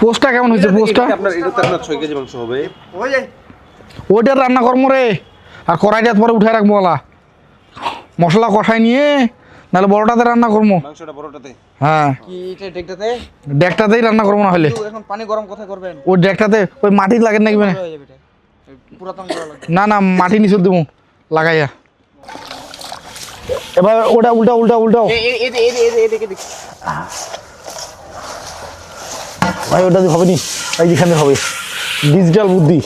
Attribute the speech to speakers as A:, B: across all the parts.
A: পোস্টটা কেমন হয়েছে পোস্টটা?
B: আপনার এটা তো আপনার ছয় কেজি মাংস হবে।
A: ওইটা রান্না করব রে। আর কড়াইটা পরে উঠে রাখব ওলা। মশলা কষাই নিয়ে নাহলে বড়টাতে রান্না করব।
B: মাংসটা বড়টাতে।
A: হ্যাঁ।
C: কি এটা দেখতে
A: ডেকটাতেই রান্না করব না হলে।
C: এখন পানি গরম কোথায় করবেন?
A: ওই ডেকটাতে ওই মাটি লাগে নাকি মানে? না না মাটি নিচে দেবো লাগাইয়া এবার ওটা উল্টা উল্টা উল্টাও। ভাই ওটা হবে নি এই যেখানে হবে। ডিজিটাল বুদ্ধি।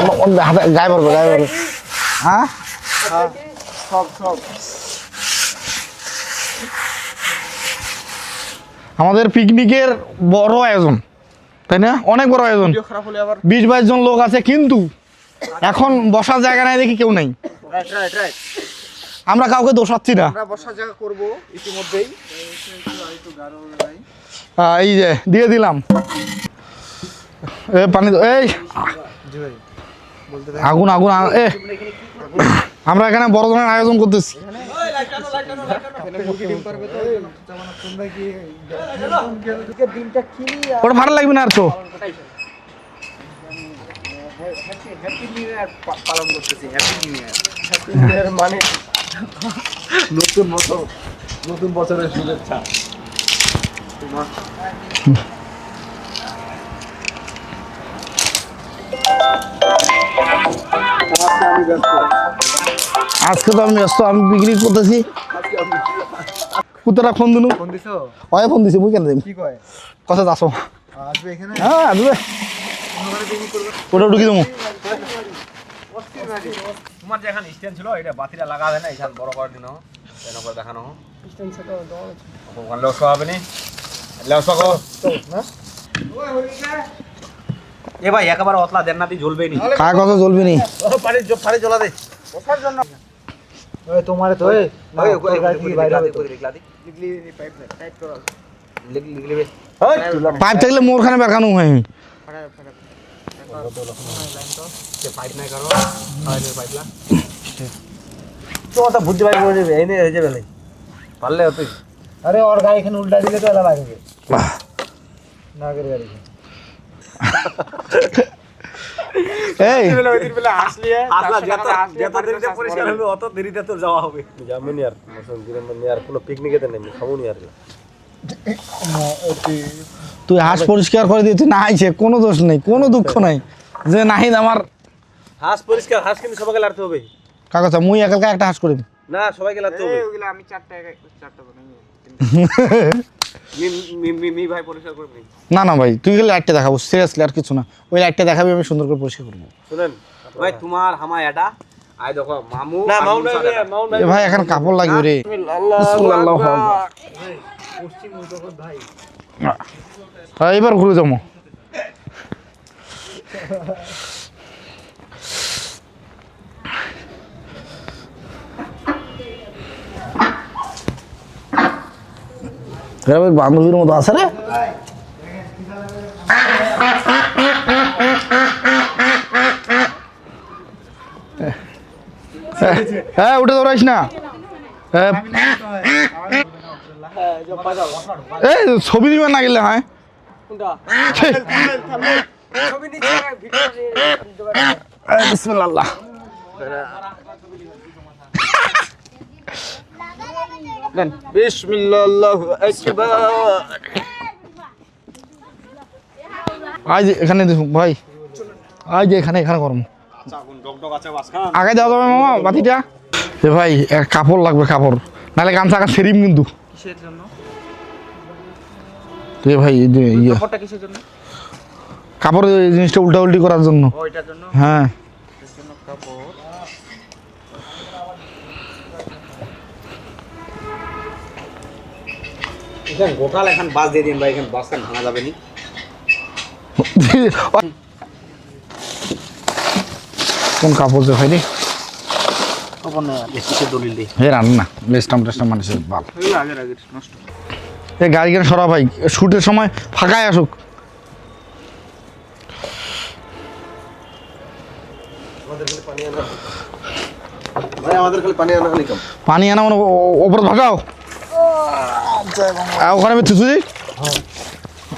A: আমার হাতে গায়ে পড়বে গায়ে পড়বে। হ্যাঁ? আমাদের পিকনিকের বড় আয়োজন তাই না? অনেক বড় আয়োজন। বিশ বাইশ জন লোক আছে কিন্তু এখন বসার জায়গা নাই দেখি কেউ নাই। আমরা কাউকে দোষাচ্ছি না।
C: আমরা বসার জায়গা করব ইতিমধ্যেই।
A: এই যে দিয়ে দিলাম। এ পানি এই। আগুন আগুন এ। আমরা এখানে বড় ধরনের আয়োজন করতেছি। ওটা ভালো লাগবে না আর তো?
C: পালন করতেছি হ্যাপি নিউ ইয়ার মানে
B: নতুন বছর নতুন বছরের শুভেচ্ছা।
A: আজকে তো আমি ব্যস্ত আমি পিকনিক করতেছি। কুতরা ফোন দিনু।
C: ফোন দিছো?
A: অয় ফোন দিছি মুই কেন দিম
C: কি কয়?
A: কথা আসো
C: আসবে এখানে?
A: হ্যাঁ আসবে। ওটা ঢুকি দেবো
B: তোমার যে এখানে স্ট্যান্ড ছিল এটা বাতিটা লাগাবে না এখানে বড় করে দিন করে দেখানো হবে নি এ ভাই একেবারে অতলা দেন না দিয়ে জ্বলবে নি
A: কার কথা চলবে নি
B: পানি পানি জ্বলা দে
C: বসার জন্য ওই তোমারে তো পাইপ
A: থাকলে মোরখানে বেকানো হয়
C: বুদ্ধি বাইরে করে দেবে এনে হয়ে যাবে
B: পারলে তুই
C: আরে ওর গাড়ি এখানে উল্টা দিলে তো এলা লাগবে নাগের গাড়ি
A: এই
B: আসলা যত যত দেরিতে পরিষ্কার হবে অত দেরিতে তোর যাওয়া হবে। যাবেন আর মৌসুম দিনের মানে আর কোনো পিকনিকেতে নেই খাব নি আর
A: তুই হাঁস পরিষ্কার করে দিয়ে তুই না আইছে কোনো দোষ নেই কোনো দুঃখ নাই। যে নাহিদ আমার
B: হাঁস পরিষ্কার হাঁস কিন্তু সবাইকে লাড়তে হবে।
A: কাগজ মুই একালকে একটা হাঁস করি
B: না সবাইকে লাড়তে হবে।
C: ওগুলো আমি চারটা চারটা বানাই
B: মি মি- মি মি ভাই পরিষ্কার করবি
A: না না ভাই তুই খালি লাইটটা দেখাবো সিরিয়াসলি আর কিছু না। ওই লাইটটা দেখাবি আমি সুন্দর করে পরিষ্কার করব
B: শুনেন ভাই তোমার হামা এটা আই দেখো মামু না মামু
A: ভাই এখন কাপড় লাগবে রে। বিসমিল্লাহ। হ্যাঁ এবার ঘুরে যাব। বান্ধবীর মতো আছে রে? হ্যাঁ উঠে দৌড়াইস না? হ্যাঁ এই ছবি দিবেন না গেলে হ্যাঁ। বিসমিল্লাহ। আজ এখানে দেখুন ভাই। আজ এখানে এখানে
B: আছে বাসখান
A: আগে দেওয়া যাবে মামা বাতিটা? এ ভাই কাপড় লাগবে কাপড়। নাহলে গামছা সেরিম কিন্তু। এ ভাই এই যে ইয়ে।
C: কিসের জন্য?
A: কাপড় এই জিনিসটা উল্টা উল্টি করার জন্য। হ্যাঁ।
B: গোটাল এখন বাস দিয়ে দিন ভাই এখান ভাঙা যাবে নি?
A: কোন কাপড় যে ভাই রে
B: দলিল দি
A: হে রান্না লেস্টাম টেস্টাম মানুষের বাল।
C: আগের আগের নষ্ট।
A: এই গাড়ি কেন সরা ভাই। শুটের সময় ফাঁকায় আসুক।
C: পানি আনা
A: মানে ও- ওপরে ভাসাও ওখানে আমি থুসুছি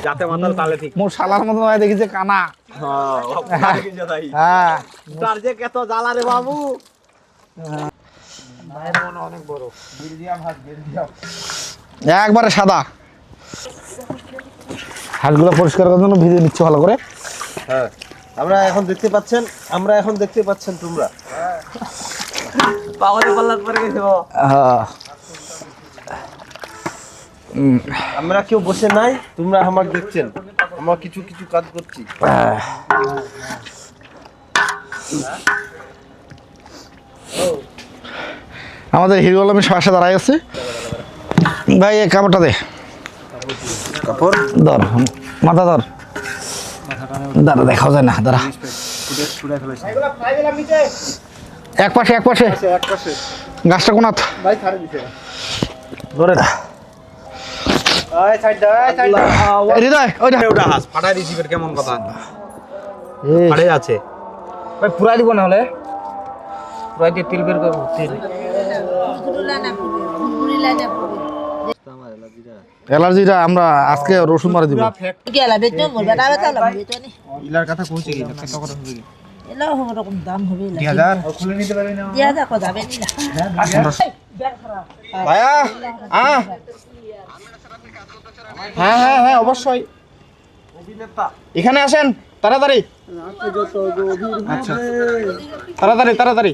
B: যাতে মাতাল তালে ঠিক।
A: মোর শালার মতন হয় দেখি যে কানা।
B: হ্যাঁ।
A: হ্যাঁ
B: তার যে কত জ্বালা রে বাবু।
A: একবারে সাদা। হাঁসগুলো পরিষ্কার করার জন্য ভিজে নিচ্ছে ভালো করে।
C: হ্যাঁ আমরা এখন দেখতে পাচ্ছেন আমরা এখন দেখতে পাচ্ছেন তোমরা।
B: পাগলে পাল্লাত পরে গেছে
A: হ্যাঁ।
C: আমরা কেউ বসে নাই তোমরা আমার দেখছেন। আমরা কিছু কিছু কাজ করছি।
A: আমাদের হিরো আলমের পাশে দাঁড়াই আছে। ভাই এই কাপড়টা দে।
C: কাপড়?
A: ধর মাথা ধর। দাঁড়া দেখাও যায় না দাঁড়া। এক পাশে এক পাশে। গাছটা কোনাত
C: ভাই
A: ধরে
C: ওই সাইড দাও ওই সাইড দাও
A: হৃদয় ওইটা
B: ওটা হাস ফাটাই দিছি কেমন কথা? ফাটে আছে।
C: ভাই পুরাই দিব না হলে? পুরাই দিয়ে তেল বের করব তেল।
A: অ্যালার্জিটা আমরা আজকে রসুন মারি দিব।
C: ইলার কথা কইছে কি? কত কথা হবে কি?
D: এলা রকম দাম হবে না
C: 2000 খুলে নিতে পারবি না
D: দিয়া দেখো যাবে না
C: ভাইয়া হ্যাঁ হ্যাঁ হ্যাঁ হ্যাঁ অবশ্যই। এখানে আসেন তাড়াতাড়ি। আচ্ছা। তাড়াতাড়ি তাড়াতাড়ি।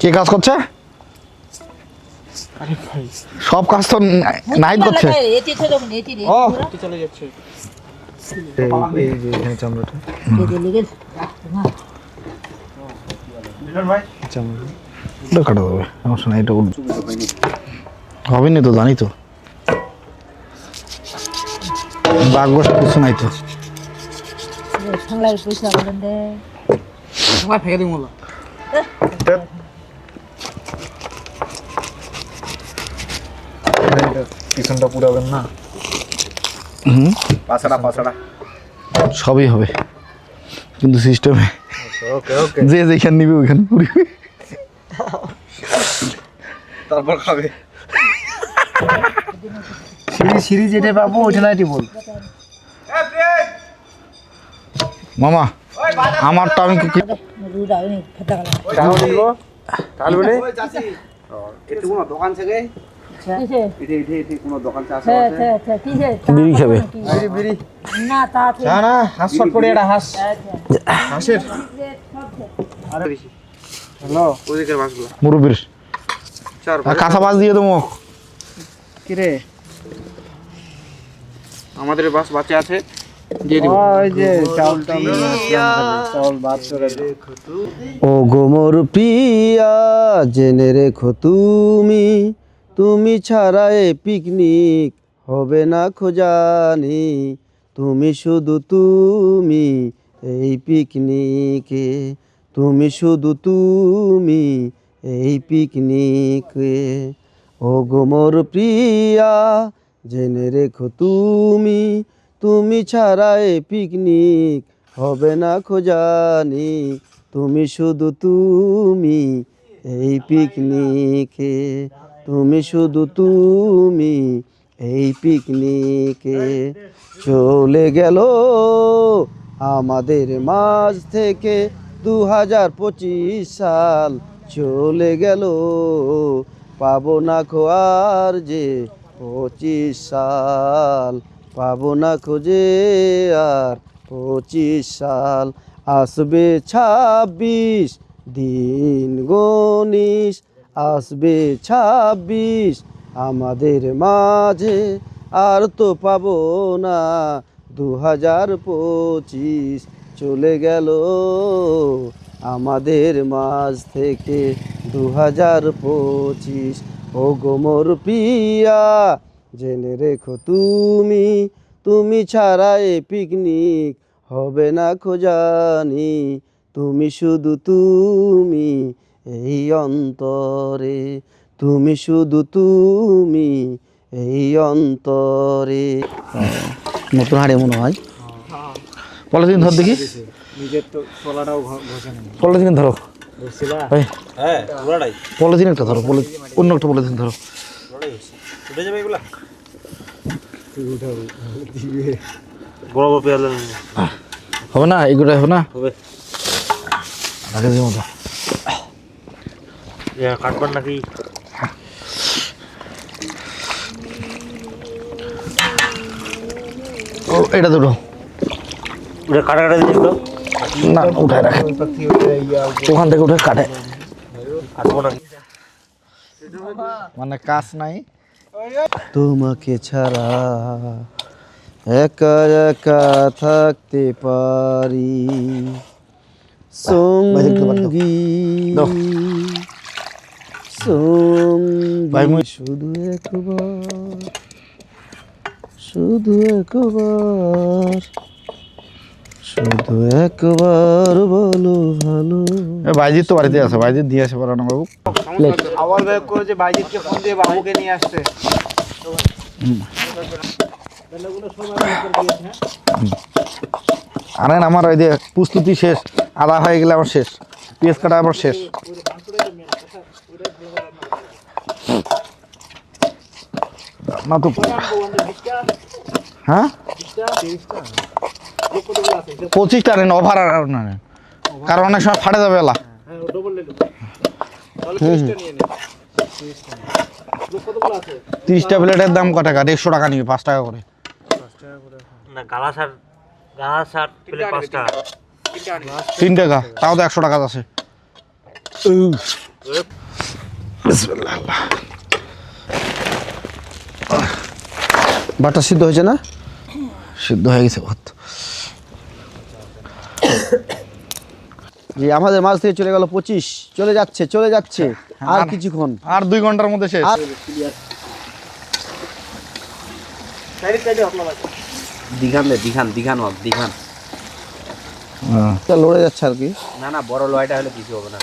A: কে কাজ করছে? সব কাজ তো নাইট করছে।
D: এটি তো যখন এটি রে
C: ও চলে যাচ্ছে। এই যে এখানে চামড়াটা।
D: এটি
A: কাটা দেবে সমস্যা নাই এটা হবে না তো জানি তো। বাঘ কিছু নাই তো।
D: পয়সা বলেন দে।
C: ফেলে দিই মোলা পিছনটা পুরাবেন না?
A: হুম?
B: পাছড়া পাছড়া
A: সবই হবে। কিন্তু সিস্টেমে
C: ওকে ওকে।
A: যে যেখানে নিবে ওইখানে পুরিবে
B: তারপর খাবে।
C: সিঁড়ি সিঁড়ি যেটা পাবো ওইটা নাইটি বল।
A: মামা আমি
C: বলে
B: এতে কোনো দোকান থেকে
D: কিসে
B: এতে এতে এতে কোনো দোকান আছে?
D: ছে ছে ছে কিসে
A: বিড়ি খাবে।
C: বিড়ি বিড়ি।
D: না তা
C: না না হাঁস শট পড়ে এটা হাঁস। হাঁসের? হ্যালো। ওদিকের মাছগুলো।
A: মুরব্বীর।
C: চার
A: কাঁচা মাছ দিয়ে দেবো।
C: কি রে? আমাদের বাস বাঁচে আছে দিয়ে দিব। ওই যে চাউলটা চাউল ভাত
E: ও গোমর প্রিয়া জেনে রেখো তুমি। তুমি ছাড়া এ পিকনিক হবে না খোঁজানি। তুমি শুধু তুমি এই পিকনিকে, তুমি শুধু তুমি এই পিকনিকে। ও গোমর প্রিয়া, জেনে রেখো তুমি তুমি ছাড়া এ পিকনিক হবে না খোঁজানি। তুমি শুধু তুমি এই পিকনিকে। তুমি শুধু তুমি এই পিকনিকে চলে গেল। আমাদের মাঝ থেকে দু হাজার পঁচিশ সাল চলে গেল। পাবো না খোয়ার যে পঁচিশ সাল, পাবো না খোঁজে আর পঁচিশ সাল। আসবে ছাব্বিশ দিন গণিস আসবে ছাব্বিশ। আমাদের মাঝে আর তো পাবো না। দু হাজার পঁচিশ চলে গেল। আমাদের মাঝ থেকে দু হাজার পঁচিশ। ও গোমর পিয়া, জেনে রেখো তুমি। তুমি ছাড়া এ পিকনিক হবে না খোঁজানি। তুমি শুধু তুমি। এই অন্তরে তুমি শুধু তুমি এই অন্তরে।
A: নতুন হাড়ে মনে হয়। পলিথিন ধর দেখি। পলিথিন ধরো।
B: হ্যাঁ
A: পলিথিন একটা ধরো অন্য একটা পলিথিন ধরো। হবে না এগুলো হবে না।
B: হবে।
A: মতো
B: কাটবার নাকি?
A: ও এটা দুটো।
B: ওটা কাটা কাটা
A: না উঠায় রাখে। ওখান থেকে উঠে কাটে মানে কাজ নাই।
E: তোমাকে ছাড়া একা একা থাকতে পারি। সঙ্গী।
A: ভাই, মুই-
E: শুধু একবার শুধু একবার শুধু একবার বলো ভালো।
A: এ বাইজিৎ তো বাড়িতে আছে বাইজিৎ দিয়ে আসে পড়ানো বাবু।
C: আবার করে যে ফোন দিয়ে বাবুকে নিয়ে আসছে।
A: আনেন আমার ওই যে প্রস্তুতি শেষ আদা হয়ে গেলে আমার শেষ পেঁয়াজ কাটা আমার শেষ। না তো হ্যাঁ? পঁচিশটা নেন ওভার আর না নেন। কারণ অনেক সময় ফাটে যাবে এলা। তিরিশটা প্লেটের দাম কত টাকা? দেড়শো টাকা নিবে পাঁচ টাকা করে। তিন টাকা তাও তো একশো টাকা আছে।
E: বাটা সিদ্ধ হয়েছে না?
A: সিদ্ধ হয়ে গেছে ভাত
E: জি আমাদের মাছ থেকে চলে গেল পঁচিশ। চলে যাচ্ছে চলে যাচ্ছে। আর
A: আর-
E: কিছুক্ষণ।
A: আর দুই ঘণ্টার মধ্যে শেষ।
E: আর-
B: দিঘান দে দিঘান দিঘান হোক দিঘান।
A: হ্যাঁ।
E: লড়ে যাচ্ছে আর কি।
B: না না বড় লয়টা হলে কিছু হবে না।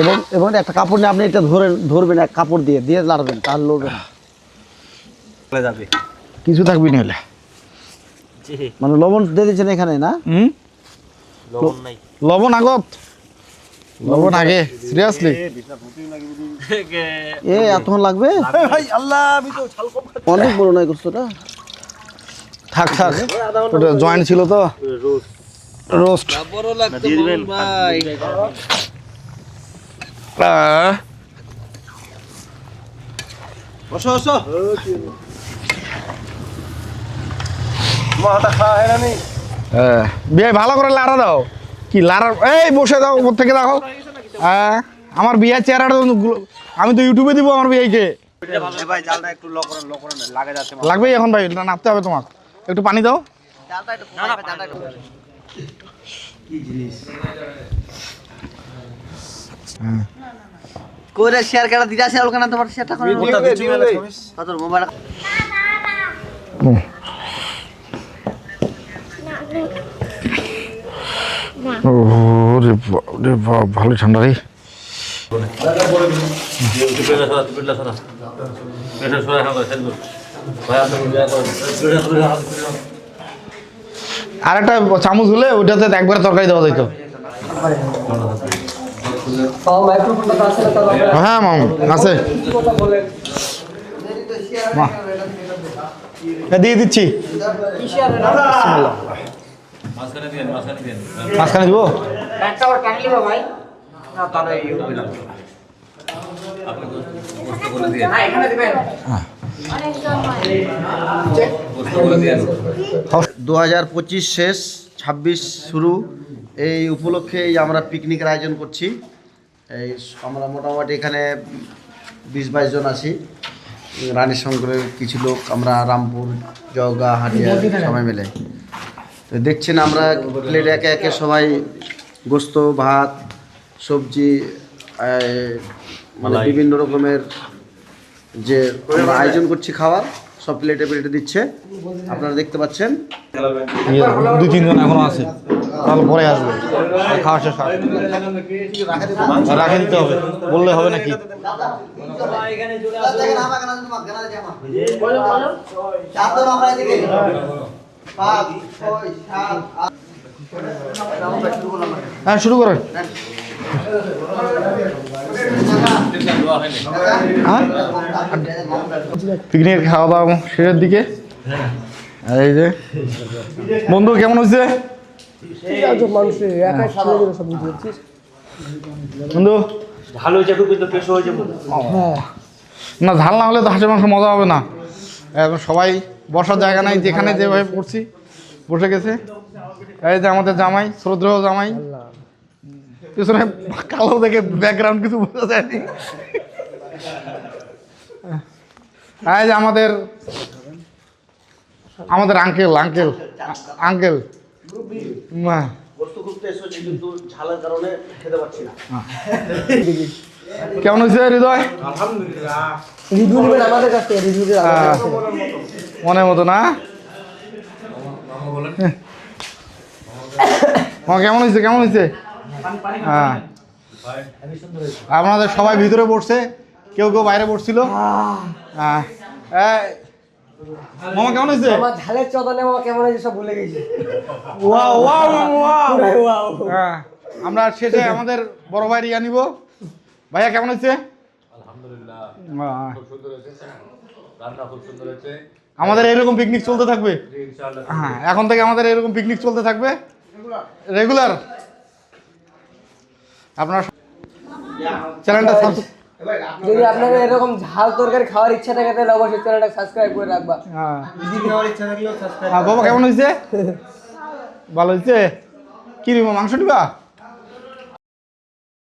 E: এবং এবং একটা কাপড় নিয়ে আপনি এটা ধরে ধরবেন এক কাপড় দিয়ে দিয়ে লাড়বেন তার লড়বেন।
B: যাবে।
A: কিছু থাকবি না হলে
E: মানে লবণ দিয়ে দিয়েছেন এখানে না?
A: হুম?
B: লবণ
A: আগত লবণ আগে। সিরিয়াসলি
E: এ এতক্ষণ লাগবে? অনেক বড় নয় গোস্তটা?
A: থাক থাক। ওটা জয়েন্ট ছিল তো। রোস্ট।
E: বসো বসো।
A: হ্যাঁ। বিয়ে ভালো করে লাড়া দাও। কি লাড়া এই বসে দাও উপর থেকে দেখো। হ্যাঁ আমার বিয়ের চেহারাটা আমি তো ইউটিউবে দিব আমার বিয়েকে।
B: ভাই জালটা একটু ল করেন ল করেন লাগা যাচ্ছে
A: লাগবেই এখন ভাই না নামতে হবে তোমাকে। একটু পানি দাও।
E: কইরে শেয়ার কেটা দিরা শেয়ার কেন তোমার শেয়ারটা করে তোর মোবাইল।
A: ওরে বাপ রে বাপ ভালো ঠান্ডা রে। আর একটা চামচ হলে ওইটাতে একবারে তরকারি দেওয়া যেত হ্যাঁ মাম আছে। হ্যাঁ, দিয়ে দিচ্ছি। মাঝখানে দিব?
E: দু হাজার পঁচিশ শেষ ছাব্বিশ শুরু। এই উপলক্ষে আমরা পিকনিকের আয়োজন করছি। এই আমরা মোটামুটি এখানে বিশ বাইশ জন আছি। রানী শঙ্করের কিছু লোক আমরা রামপুর জগা হাটিয়া সবাই মিলে। তো দেখছেন আমরা প্লেটে একে একে সবাই গোস্ত ভাত সবজি মানে বিভিন্ন রকমের যে আয়োজন করছি খাওয়ার সব প্লেটে প্লেটে দিচ্ছে। আপনারা দেখতে পাচ্ছেন।
A: দুই তিনজন এখনও আছে। তাহলে পরে আসবে। খাওয়া শেষ। রাখে দিতে হবে। বললে হবে নাকি? হ্যাঁ শুরু করেন। হ্যাঁ? পিকনিকের খাওয়া দাওয়া শেষের দিকে? এই যে। বন্ধু, কেমন হয়েছে? বন্ধু?
B: ভালো কিন্তু ফ্রেশ হয়েছে
A: না ঝাল না হলে তো হাঁসের মাংস মজা হবে না। এখন সবাই বসার জায়গা নাই যেখানে যেভাবে পড়ছি বসে গেছে। এই যে আমাদের জামাই শ্রদ্ধেয় জামাই। পিছনে কালো দেখে ব্যাকগ্রাউন্ড কিছু বোঝা যায়নি। এই যে আমাদের আমাদের আঙ্কেল আঙ্কেল আঙ্কেল কেমন হয়েছে হৃদয়? মনের মতো না? কেমন হয়েছে কেমন হয়েছে? হ্যাঁ। আপনাদের সবাই ভিতরে পড়ছে কেউ কেউ বাইরে পড়ছিল হ্যাঁ এই, মামা কেমন হয়েছে
C: আমার ঝালের চদনে আমার কেমন হয়েছে সব ভুলে গেছি।
A: Wow wow wow.
C: ওয়াও।
A: হ্যাঁ আমরা শেষে আমাদের বড় ভাই রিয়া নিব। ভাইয়া কেমন হয়েছে
B: আলহামদুলিল্লাহ। খুব সুন্দর হয়েছে রান্না খুব সুন্দর হয়েছে।
A: আমাদের এরকম পিকনিক চলতে থাকবে? হ্যাঁ এখন থেকে আমাদের এরকম পিকনিক চলতে থাকবে? রেগুলার আপনার চ্যানেলটা সাবস্ক্রাইব
C: যদি আপনাদের এরকম ঝাল তরকারি খাওয়ার ইচ্ছা থাকে তাহলে অবশ্যই চ্যানেলটা সাবস্ক্রাইব করে রাখবা।
A: হ্যাঁ।
C: যদি খাওয়ার ইচ্ছা থাকলেও সাবস্ক্রাইব
A: হ্যাঁ বাবা কেমন হয়েছে? ভালো হয়েছে? কি নিবা মাংস নিবা?